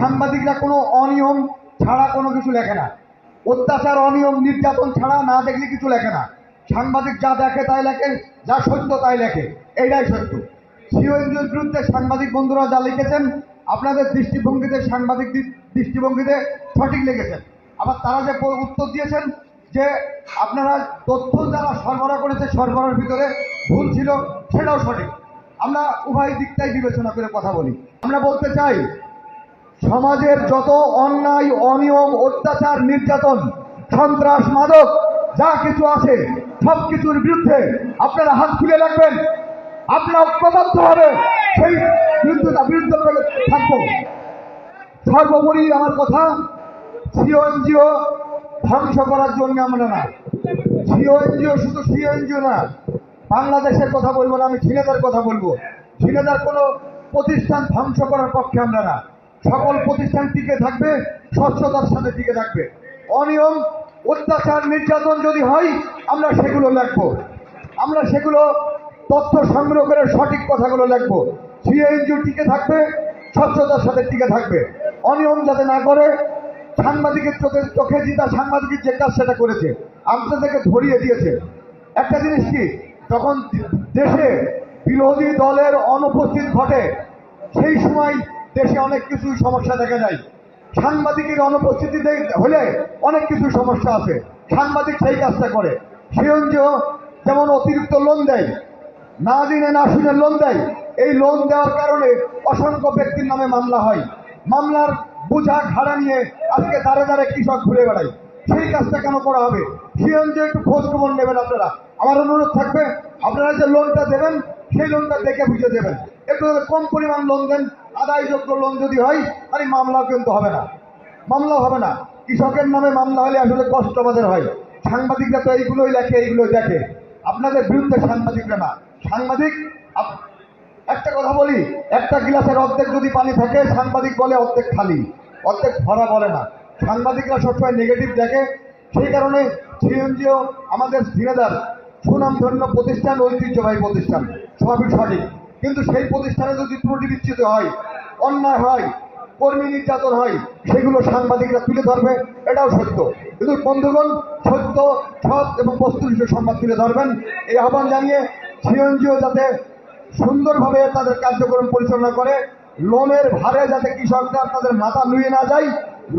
সাংবাদিকরা কোনো অনিয়ম ছাড়া কোনো কিছু লেখে না। অত্যাচার, অনিয়ম, নির্যাতন ছাড়া না দেখলে কিছু লেখে না। সাংবাদিক যা দেখে তাই লেখে, যা সত্য তাই লেখে। এইটাই সত্য। সিওএনজিওর বিরুদ্ধে সাংবাদিক বন্ধুরা যা লিখেছেন, আপনাদের দৃষ্টিভঙ্গিতে, সাংবাদিক দৃষ্টিভঙ্গিতে সঠিক লিখেছেন। আবার তারা যে উত্তর দিয়েছেন যে আপনারা তথ্য যারা সরবরাহ করেছে সরবরাহের ভিতরে ভুল ছিল, সেটাও সঠিক। আমরা উভয় দিকটাই বিবেচনা করে কথা বলি। আমরা বলতে চাই সমাজের যত অন্যায়, অনিয়ম, অত্যাচার, নির্যাতন, সন্ত্রাস, মাদক, যা কিছু আছে, সব কিছুর বিরুদ্ধে আপনারা হাত খুলে রাখবেন। আপনার ঐক্যবদ্ধ হবে, সেই বিরুদ্ধে বিরুদ্ধে থাকব। সর্বোপরি আমার কথা, সিও এনজিও ধ্বংস করার জন্য আমরা না। সিও এনজিও শুধু সিও এনজিও না, বাংলাদেশের কথা বলব না, আমি ঝিনেদার কথা বলব। ঝিনেদার কোনো প্রতিষ্ঠান ধ্বংস করার পক্ষে আমরা না। সকল প্রতিষ্ঠান টিকে থাকবে, স্বচ্ছতার সাথে টিকে থাকবে। অনিয়ম, অত্যাচার, নির্যাতন যদি হয়, আমরা সেগুলো লিখব। আমরা সেগুলো তথ্য সংগ্রহ করে সঠিক কথাগুলো লিখব। সিএনজিও টিকে থাকবে, স্বচ্ছতার সাথে টিকে থাকবে। অনিয়ম যাতে না করে, সাংবাদিকের চোখে চোখে জিতা সাংবাদিকের যে কাজ সেটা করেছে, আপনাদেরকে ধরিয়ে দিয়েছে। একটা জিনিস কি? যখন দেশে বিরোধী দলের অনুপস্থিত ঘটে, সেই সময় দেশে অনেক কিছু সমস্যা দেখা যায়। সাংবাদিকের অনুপস্থিতিতে হলে অনেক কিছু সমস্যা আছে। সাংবাদিক সেই কাজটা করে। সিএনজিও যেমন অতিরিক্ত লোন দেয়, না দিনে না শুনে লোন দেয়, এই লোন দেওয়ার কারণে অসংখ্য ব্যক্তির নামে মামলা হয়। মামলার বোঝা ঘাড়া নিয়ে আজকে দাঁড়ে দাঁড়ে কৃষক ঘুরে বেড়ায়। সেই কাজটা কেন করা হবে? সিএনজি একটু খোঁজ খবর নেবেন আপনারা। আমার অনুরোধ থাকবে, আপনারা যে লোনটা দেবেন, সেই লোনটা দেখে বুঝে দেবেন। একটু কম পরিমাণ লোন দেন, আদায়যোগ্য লোন যদি হয়, তাহলে মামলাও কিন্তু হবে না। মামলাও হবে না। কৃষকের নামে মামলা হলে আসলে কষ্ট আমাদের হয়। সাংবাদিকরা তো এইগুলোই লেখে, এইগুলোই দেখে। আপনাদের বিরুদ্ধে সাংবাদিকরা না। সাংবাদিক একটা কথা বলি, একটা গিলাসের অর্ধেক যদি পানি থাকে, সাংবাদিক বলে অর্ধেক খালি। অর্ধেক ভরা বলে না। সাংবাদিকরা সবসময় নেগেটিভ দেখে। সেই কারণে সিএনজিও আমাদের সিনেদার সুনামধন্য প্রতিষ্ঠান, ঐতিহ্যবাহী প্রতিষ্ঠান, সবই সঠিক। কিন্তু সেই প্রতিষ্ঠানে যদি ত্রুটি বিচ্ছিত হয়, অন্যায় হয়, কর্মী নির্যাতন হয়, সেগুলো সাংবাদিকরা তুলে ধরবে, এটাও সত্য। কিন্তু বন্ধুগণ, সত্য, সৎ এবং বস্তুনিষ্ঠ সংবাদ তুলে ধরবেন, এই আহ্বান জানিয়ে সিএনজিও যাতে সুন্দরভাবে তাদের কার্যক্রম পরিচালনা করে, লোনের ভারে যাতে কৃষকরা তাদের মাথা নুয়ে না যায়,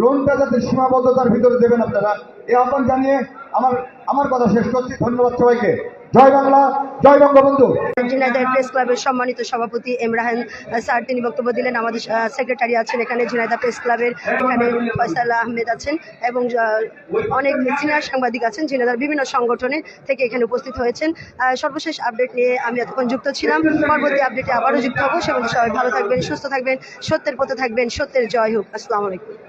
লোনটা যাতে সীমাবদ্ধতার ভিতরে দেবেন আপনারা। এই আহ্বান জানিয়ে আমার আমার কথা শেষ করছি। ধন্যবাদ সবাইকে। জয় বাংলা, জয় বঙ্গবন্ধু। ঝিনাইদহ প্রেস ক্লাবের সম্মানিত সভাপতি এমরাহান স্যার তিনি বক্তব্য দিলেন। আমাদের সেক্রেটারি আছেন এখানে, ঝিনাইদহ প্রেস ক্লাবের এখানে ফয়সাল আহমেদ আছেন এবং অনেক সিনিয়র সাংবাদিক আছেন। ঝিনাইদহ বিভিন্ন সংগঠনে থেকে এখানে উপস্থিত হয়েছেন। সর্বশেষ আপডেট নিয়ে আমি এতক্ষণ যুক্ত ছিলাম। পরবর্তী আপডেটে আবারও যুক্ত হব। সে পর্যন্ত সবাই ভালো থাকবেন, সুস্থ থাকবেন, সত্যের পথে থাকবেন, সত্যের জয় হোক। আসসালামু আলাইকুম।